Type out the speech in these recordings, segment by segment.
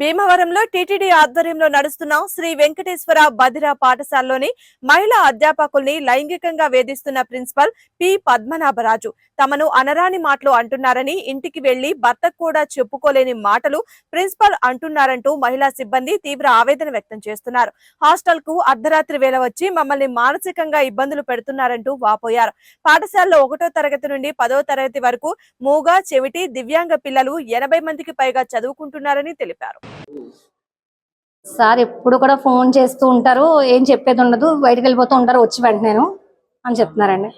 భీమవరంలో టీటీడీ ఆధ్వర్యంలో నడుస్తున్న. శ్రీ వెంకటేశ్వర బదిర పాఠశాలలోని మహిళా అధ్యాపకుల్ని లైంగికంగా వేధిస్తున్న ప్రిన్సిపల్ పి పద్మనాభరాజు. తమను అనరాని మాటలు అంటున్నారని ఇంటికి వెళ్ళి భర్తకు కూడా చెప్పుకోలేని మాటలు ప్రిన్సిపల్ అంటున్నారంటూ మహిళా సిబ్బంది తీవ్ర ఆవేదన వ్యక్తం చేస్తున్నారు. హాస్టల్కు అర్ధరాత్రి వేళ వచ్చి మమ్మల్ని మానసికంగా ఇబ్బందులు పెడుతున్నారంటూ వాపోయారు. పాఠశాలలో ఒకటో తరగతి నుండి పదో తరగతి వరకు మూగ చెవిటి దివ్యాంగ పిల్లలు ఎనభై మందికి పైగా చదువుకుంటున్నారని తెలిపారు. సార్ ఎప్పుడు కూడా ఫోన్ చేస్తూ ఉంటారు. ఏం చెప్పేది ఉండదు. బయటకు వెళ్ళిపోతూ ఉంటారు. వచ్చి వెంటనేను అని చెప్తున్నారండి.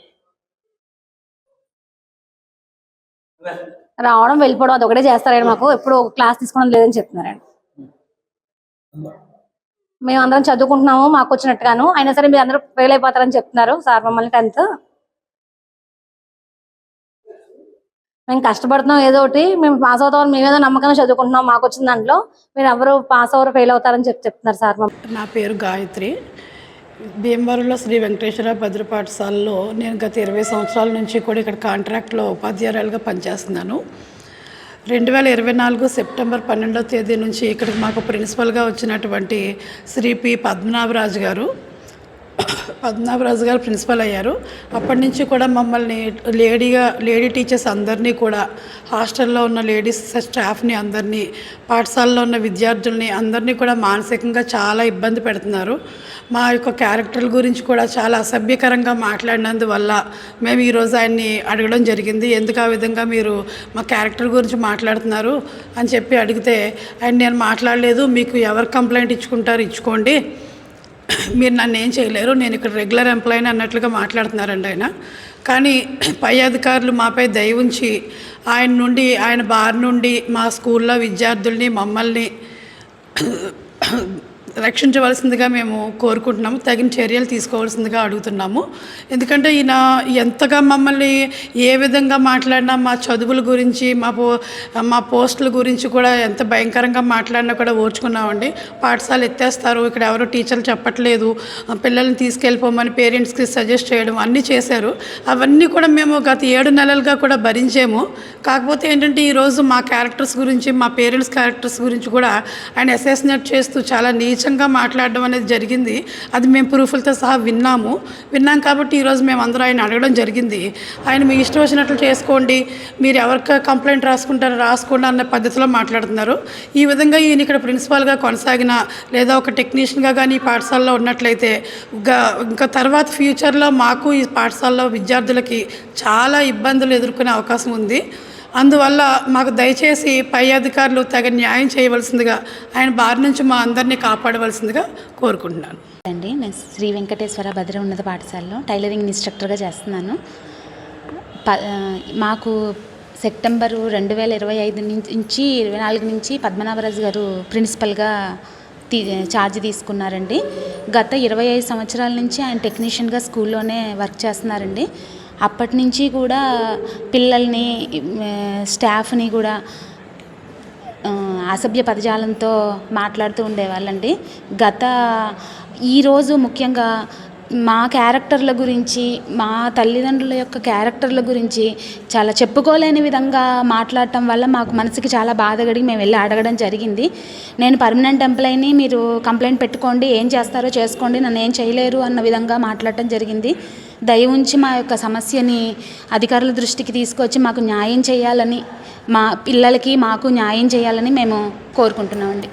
రావడం వెళ్ళిపోవడం అది ఒకటే చేస్తారండి మాకు. ఎప్పుడు క్లాస్ తీసుకోవడం లేదని చెప్తున్నారండి. మేము అందరం చదువుకుంటున్నాము. మాకు వచ్చినట్టుగాను. అయినా సరే మీరు అందరూ ఫెయిల్ అయిపోతారని చెప్తున్నారు. సార్ మమ్మల్ని టెన్త్. మేము కష్టపడుతున్నాం ఏదో ఒకటి మేము పాస్ అవుతామని మేమేదో నమ్మకంగా చదువుకుంటున్నాం మాకు వచ్చిన దాంట్లో మీరు ఎవరు పాస్ అవ్వరు ఫెయిల్ అవుతారని చెప్పి చెప్తున్నారు సార్ నా పేరు గాయత్రి. భీమవరంలో శ్రీ వెంకటేశ్వర భద్ర పాఠశాలలో నేను గత ఇరవై సంవత్సరాల నుంచి కూడా ఇక్కడ కాంట్రాక్ట్లో ఉపాధ్యాయురాలుగా పనిచేస్తున్నాను. రెండు వేల ఇరవై నాలుగు సెప్టెంబర్ పన్నెండవ తేదీ నుంచి ఇక్కడికి మాకు ప్రిన్సిపల్గా వచ్చినటువంటి శ్రీ పి పద్మనాభరాజు గారు పద్మనాభరాజు గారు ప్రిన్సిపల్ అయ్యారు. అప్పటి నుంచి కూడా మమ్మల్ని లేడీగా లేడీ టీచర్స్ అందరినీ కూడా హాస్టల్లో ఉన్న లేడీస్ స్టాఫ్ని అందరినీ పాఠశాలలో ఉన్న విద్యార్థుల్ని అందరినీ కూడా మానసికంగా చాలా ఇబ్బంది పెడుతున్నారు. మా యొక్క క్యారెక్టర్ల గురించి కూడా చాలా అసభ్యకరంగా మాట్లాడినందువల్ల మేము ఈరోజు ఆయన్ని అడగడం జరిగింది. ఎందుకు ఆ విధంగా మీరు మా క్యారెక్టర్ గురించి మాట్లాడుతున్నారు అని చెప్పి అడిగితే ఆయన నేను మాట్లాడలేదు మీకు ఎవరు కంప్లైంట్ ఇచ్చుకుంటారు ఇచ్చుకోండి. మీరు నన్ను ఏం చేయలేరు నేను ఇక్కడ రెగ్యులర్ ఎంప్లాయీని అన్నట్లుగా మాట్లాడుతున్నారండి ఆయన. కానీ పై అధికారులు మాపై దయ ఉంచి ఆయన నుండి ఆయన బారి నుండి మా స్కూల్లో విద్యార్థుల్ని మమ్మల్ని రక్షించవలసిందిగా మేము కోరుకుంటున్నాము. తగిన చర్యలు తీసుకోవాల్సిందిగా అడుగుతున్నాము. ఎందుకంటే ఈయన ఎంతగా మమ్మల్ని ఏ విధంగా మాట్లాడినా మా చదువుల గురించి మా పో మా పోస్టుల గురించి కూడా ఎంత భయంకరంగా మాట్లాడినా కూడా ఓర్చుకున్నామండి. పాఠశాల ఎత్తేస్తారు. ఇక్కడ ఎవరు టీచర్లు చెప్పట్లేదు. పిల్లల్ని తీసుకెళ్ళిపోమని పేరెంట్స్కి సజెస్ట్ చేయడం అన్నీ చేశారు. అవన్నీ కూడా మేము గత ఏడు నెలలుగా కూడా భరించాము. కాకపోతే ఏంటంటే ఈరోజు మా క్యారెక్టర్స్ గురించి మా పేరెంట్స్ క్యారెక్టర్స్ గురించి కూడా ఆయన అసెస్నేట్ చేస్తూ చాలా నీచంగా మాట్లాడడం అనేది జరిగింది. అది మేము ప్రూఫ్లతో సహా విన్నాము. విన్నాం కాబట్టి ఈరోజు మేము అందరూ ఆయన అడగడం జరిగింది. ఆయన మీ ఇష్టం వచ్చినట్లు చేసుకోండి. మీరు ఎవరికి కంప్లైంట్ రాసుకుంటారో రాసుకోండి అన్న పద్ధతిలో మాట్లాడుతున్నారు. ఈ విధంగా ఈయన ఇక్కడ ప్రిన్సిపాల్గా కొనసాగిన లేదా ఒక టెక్నీషియన్గా కానీ ఈ పాఠశాలలో ఉన్నట్లయితే ఇంకా ఇంకా తర్వాత ఫ్యూచర్లో మాకు ఈ పాఠశాలలో విద్యార్థులకి చాలా ఇబ్బందులు ఎదుర్కొనే అవకాశం ఉంది. అందువల్ల మాకు దయచేసి పై అధికారులు తగిన న్యాయం చేయవలసిందిగా ఆయన బారి నుంచి మా అందరినీ కాపాడవలసిందిగా కోరుకుంటున్నాను. అండి నేను శ్రీ వెంకటేశ్వర భద్ర ఉన్నత పాఠశాలలో టైలరింగ్ ఇన్స్ట్రక్టర్గా చేస్తున్నాను. ప మాకు సెప్టెంబరు రెండు వేల ఇరవై ఐదు నుంచి ఇరవై నాలుగు నుంచి పద్మనాభరాజు గారు ప్రిన్సిపల్గా తీ ఛార్జ్ తీసుకున్నారండి. గత ఇరవై ఐదు సంవత్సరాల నుంచి ఆయన టెక్నీషియన్గా స్కూల్లోనే వర్క్ చేస్తున్నారండి. అప్పటి నుంచి కూడా పిల్లల్ని స్టాఫ్ని కూడా అసభ్య పదజాలంతో మాట్లాడుతూ ఉండేవాళ్ళండి. గత ఈరోజు ముఖ్యంగా మా క్యారెక్టర్ల గురించి మా తల్లిదండ్రుల యొక్క క్యారెక్టర్ల గురించి చాలా చెప్పుకోలేని విధంగా మాట్లాడటం వల్ల మాకు మనసుకి చాలా బాధ మేము వెళ్ళి అడగడం జరిగింది. నేను పర్మనెంట్ ఎంప్లాయీని మీరు కంప్లైంట్ పెట్టుకోండి ఏం చేస్తారో చేసుకోండి నన్ను ఏం చేయలేరు అన్న విధంగా మాట్లాడటం జరిగింది. దయ ఉంచి మా యొక్క సమస్యని అధికారుల దృష్టికి తీసుకొచ్చి మాకు న్యాయం చేయాలని మా పిల్లలకి మాకు న్యాయం చేయాలని మేము కోరుకుంటున్నామండి.